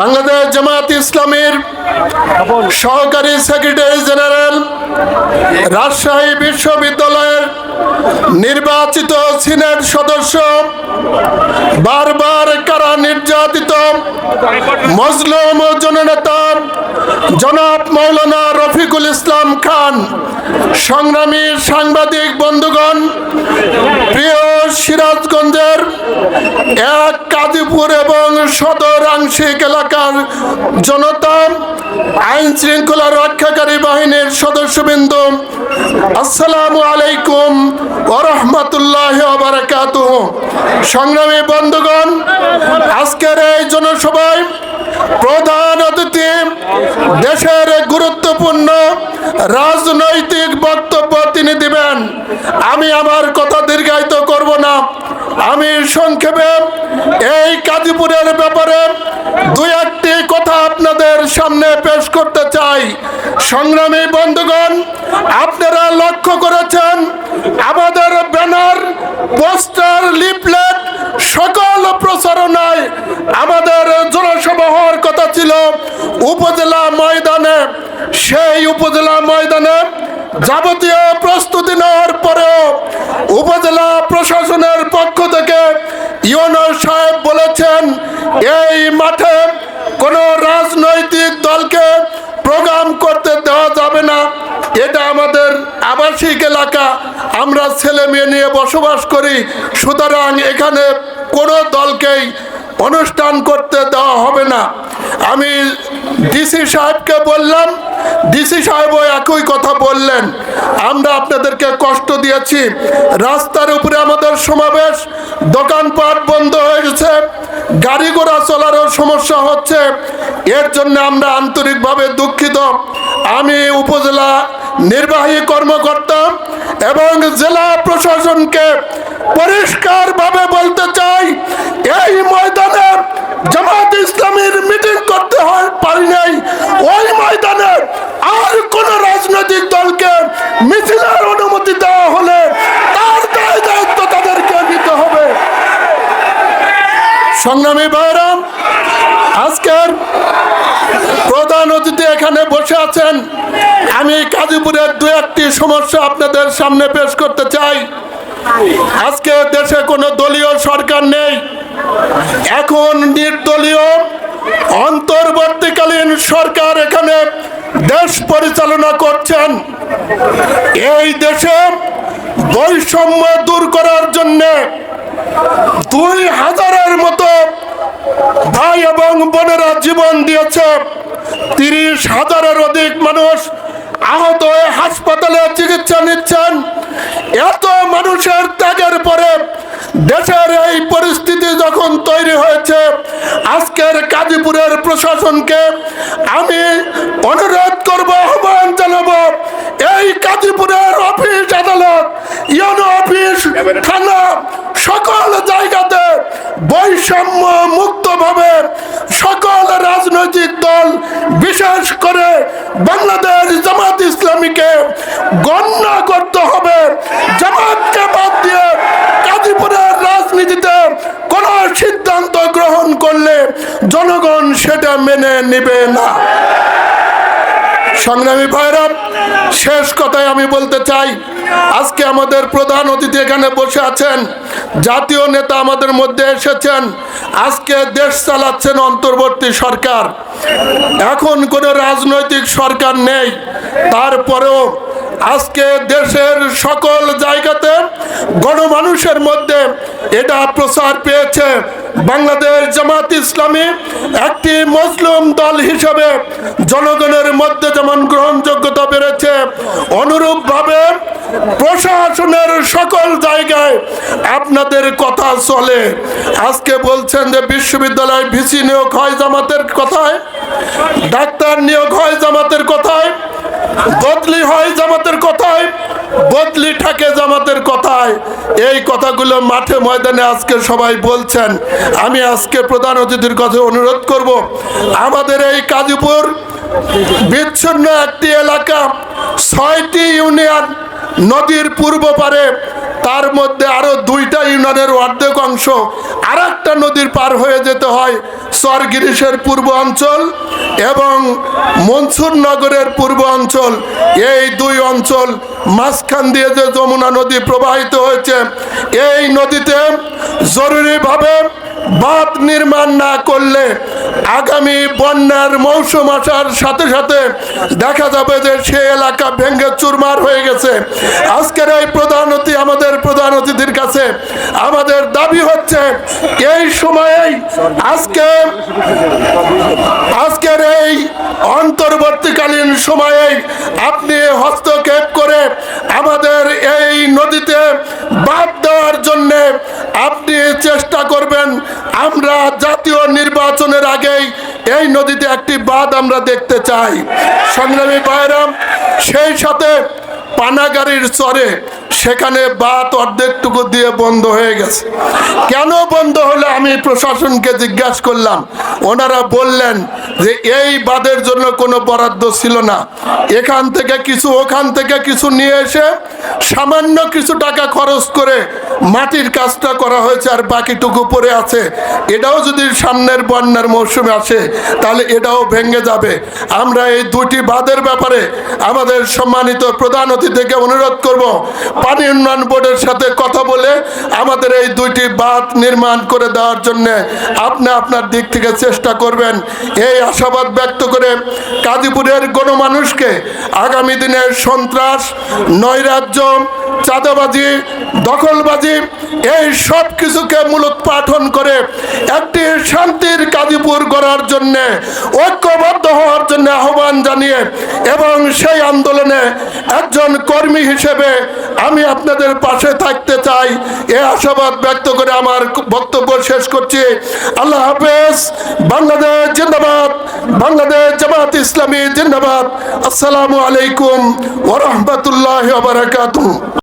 বাংলাদেশ জামায়াত ইসলামের সহকারী secretary general, Rajshahi বিশ্ববিদ্যালয়ের নির্বাচিত সিনেট সদস্য, বারবার কারা নির্যাতিত, মজলুম জননেতা জনাব মৌলানা রফিকুল ইসলাম খান, সংগ্রামী সাংবাদিক বন্ধুগণ, প্রিয় সিরাজগঞ্জের এক কাদিপুর এবং সদর আংশিক এলাকার জনতা, আইন শৃঙ্খলা রক্ষাকারী বাহিনীর সদস্যবৃন্দ, আসসালামু আলাইকুম ওরহমতুল্লাহ বারাকাত সংগ্রামী বন্ধুগণ, আজকের এই জনসভায় প্রধান অতিথি, দেশের গুরুত্বপূর্ণ রাজনৈতিক বক্তব্য তিনি দিবেন। আমি আমার কথা দীর্ঘায়িত করব না। আমি সংক্ষেপে এই কাজীপুরের ব্যাপারে দুই একটি কথা আপনাদের সামনে পেশ করতে চাই। সংগ্রামী বন্ধুগণ, আপনারা লক্ষ্য করেছেন, আমাদের ব্যানার, পোস্টার, লিফলেট সকল প্রচারণায় আমাদের জনসভা হওয়ার কথা ছিল। উপজেলা ময়দানে, সেই উপজেলা ময়দানে যাবতীয় প্রস্তুতি নেওয়ার পরেও উপজেলা প্রশাসনের পক্ষ থেকে ইউনো সাহেব বলেছেন, এই মাঠে কোনো রাজনৈতিক দলকে প্রোগ্রাম করতে দেওয়া যাবে না। এটা আমাদের আবাসিক এলাকা। আমরা ছেলে মেয়ে নিয়ে বসবাস করি। সুতরাং এখানে কোনো দলকেই অনুষ্ঠান করতে দেওয়া হবে না। আমি ডিসি সাহেবকে বললাম, ডিসি সাহেবও একই কথা বললেন। আমরা আপনাদেরকে কষ্ট দিয়েছি। রাস্তার উপরে আমাদের সমাবেশ, দোকানপাট বন্ধ হয়ে গেছে, গাড়ি ঘোড়া চলারও সমস্যা হচ্ছে। এর জন্য আমরা আন্তরিকভাবে দুঃখিত। আমি উপজেলা নির্বাহী কর্মকর্তা এবং জেলা প্রশাসনকে পরিষ্কারভাবে বলতে চাই, এই ময়দানে জামাত ইসলামীর মিটিং করতে হয় পারি নাই ওই ময়দানে আর কোন রাজনৈতিক দলকে মিছিলের অনুমতি দেওয়া হলে তার দায় দায়িত্ব তাদেরকে নিতে হবে সংগ্রামী ভাইরাম, আজকের প্রধান অতিথি এখানে বসে আছেন। আমি কাজীপুরের দু একটি সমস্যা আপনাদের সামনে পেশ করতে চাই। আজকে দেশে কোনো দলীয় সরকার নেই। এখন নির্দলীয়, অন্তর্বর্তীকালীন সরকার এখানে দেশ পরিচালনা করছেন। এই দেশে বৈষম্য দূর করার জন্যে দুই হাজারের মতো ভাই এবং বোনেরা জীবন দিয়েছে। তিরিশ হাজারের অধিক মানুষ আহত হয়ে হাসপাতালে চিকিৎসা নিচ্ছেন। এত মানুষের ত্যাগের পরে দেশের এই পরিস্থিতি যখন তৈরি হয়েছে, আজকের কাজীপুরের প্রশাসনকে আমি অনুরোধ করব, আহ্বান জানাব, এই কাজীপুরের অফিস আদালত, ইউনো অফিস, থানা সকল জায়গাতে বৈষম্য মুক্তভাবে সকল রাজনৈতিক দল, বিশেষ করে বাংলাদেশ জামাত ইসলামীকে গণ্য করতে হবে। জামাতকে বাদ দিয়ে গাজীপুরের রাজনীতিতে কোনো সিদ্ধান্ত গ্রহণ করলে জনগণ সেটা মেনে নেবে না। সংগ্রামী ভাইরাম শেষ কথায় আমি বলতে চাই, আজকে আমাদের প্রধান অতিথি এখানে বসে আছেন জাতীয় নেতা আমাদের মধ্যে এসেছেন। আজকে দেশ চালাচ্ছেন অন্তর্বর্তী সরকার। এখন কোনো রাজনৈতিক সরকার নেই। তারপরেও আজকে দেশের সকল জায়গাতে গণমানুষের মধ্যে এটা প্রচার পেয়েছে। বাংলাদেশ জামাত ইসলামী একটি মুসলিম দল হিসেবে জনগণের মধ্যে যেমন গ্রহণযোগ্যতা বেড়েছে, অনুরূপভাবে প্রশাসনের সকল জায়গায় আপনাদের কথা চলে। আজকে বলছেন যে বিশ্ববিদ্যালয় ভিসি নিয়োগ হয় জামাতের কথায়, ডাক্তার নিয়োগ হয় জামাতের কথায় বদলি হয় জামাতের কথায়, বদলি থাকে জামাতের কথায়। এই কথাগুলো মাঠে ময়দানে আজকে সবাই বলছেন। আমি আজকে প্রধান অতিথির কাছে অনুরোধ করব, আমাদের এই কাজীপুর বিচ্ছিন্ন একটি এলাকা, ছয়টি ইউনিয়ন, নদীর পূর্ব পারে তার মধ্যে আরও দুইটা ইউনিয়নের অর্ধেক অংশ আর একটা নদীর পার হয়ে যেতে হয় সরগিরিশের পূর্ব অঞ্চল এবং মনসুর নগরের পূর্ব অঞ্চল। এই দুই অঞ্চল মাঝখান দিয়ে যে যমুনা নদী প্রবাহিত হয়েছে, এই নদীতে জরুরিভাবে বাঁধ নির্মাণ না করলে আগামী বন্যার মৌসুম আসার সাথে সাথে দেখা যাবে যে সে এলাকা ভেঙ্গে চুরমার হয়ে গেছে। আজকের এই প্রধান অতিথি আমাদের প্রধান অতিথির কাছে আমাদের দাবি হচ্ছে, এই সময়েই আজকে, আজকের এই অন্তর্বর্তীকালীন সময়ে আপনি হস্তক্ষেপ করে আমাদের এই নদীতে বাদ দেওয়ার জন্যে আপনি চেষ্টা করবেন। আমরা জাতীয় নির্বাচনের আগেই এই নদীতে একটি বাঁধ আমরা দেখতে চাই। সংগ্রামী বাইরাম সেই সাথে পানাগাড়ির চরে সেখানে বাত অর্ধেকটুকু দিয়ে বন্ধ হয়ে গেছে। কেন বন্ধ হলো আমি প্রশাসনকে জিজ্ঞাসা করলাম। ওনারা বললেন যে এই বাঁধের জন্য কোনো বরাদ্দ ছিল না। এখান থেকে কিছু, ওখান থেকে কিছু নিয়ে এসে সামান্য কিছু টাকা খরচ করে মাটির কাজটা করা হয়েছে আর বাকিটুকু পড়ে আছে। এটাও যদি সামনের বন্যার মৌসুমে আসে, তাহলে এটাও ভেঙে যাবে। আমরা এই দুটি বাঁধের ব্যাপারে আমাদের সম্মানিত প্রধান অতিথিকে অনুরোধ করব, পানি উন্নয়ন বোর্ডের সাথে কথা বলে আমাদের এই দুইটি বাঁধ নির্মাণ করে দেওয়ার জন্য আপনি আপনার দিক থেকে চেষ্টা করবেন। এই আশাবাদ ব্যক্ত করে কাজীপুরের গণমানুষকে আগামী দিনের সন্ত্রাস, নৈরাজ্য চাঁদাবাজি, দখলবাজি, এই সব কিছুকে মূলোৎপাটন করে একটি শান্তির কাজীপুর গড়ার জন্যে, ঐক্যবদ্ধ হওয়ার জন্য আহ্বান জানিয়ে এবং সেই আন্দোলনে একজন কর্মী হিসেবে আমি আপনাদের পাশে থাকতে চাই। এ আশাবাদ ব্যক্ত করে আমার বক্তব্য শেষ করছি। আল্লাহ হাফেজ। বাংলাদেশ জিন্দাবাদ। বাংলাদেশ জামাত ইসলামী জিন্দাবাদ। আসসালামু আলাইকুম ওরহমতুল্লাহ বারাকাতুহ।